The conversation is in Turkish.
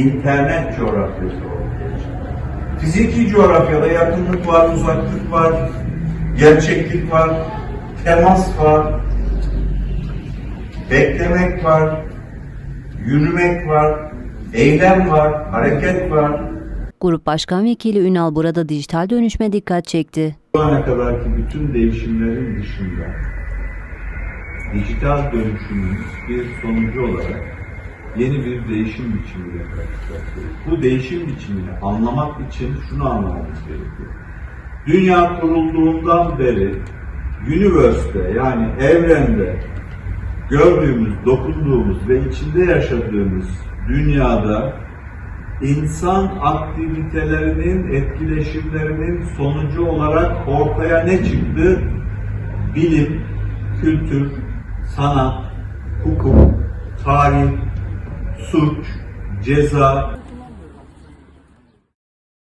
internet coğrafyası ortaya çıktı. Fiziki coğrafyada yakınlık var, uzaklık var, gerçeklik var, temas var, beklemek var, yürümek var, eylem var, hareket var. Grup Başkan Vekili Ünal burada dijital dönüşme dikkat çekti. Şu ana kadarki bütün değişimlerin dışında dijital dönüşümün bir sonucu olarak yeni bir değişim biçimiyle karşılaşıyoruz. Bu değişim biçimini anlamak için şunu anlamamız gerekiyor. Dünya kurulduğundan beri universe'de yani evrende gördüğümüz, dokunduğumuz ve içinde yaşadığımız dünyada insan aktivitelerinin, etkileşimlerinin sonucu olarak ortaya ne çıktı? Bilim, kültür, sanat, hukuk, tarih, suç, ceza,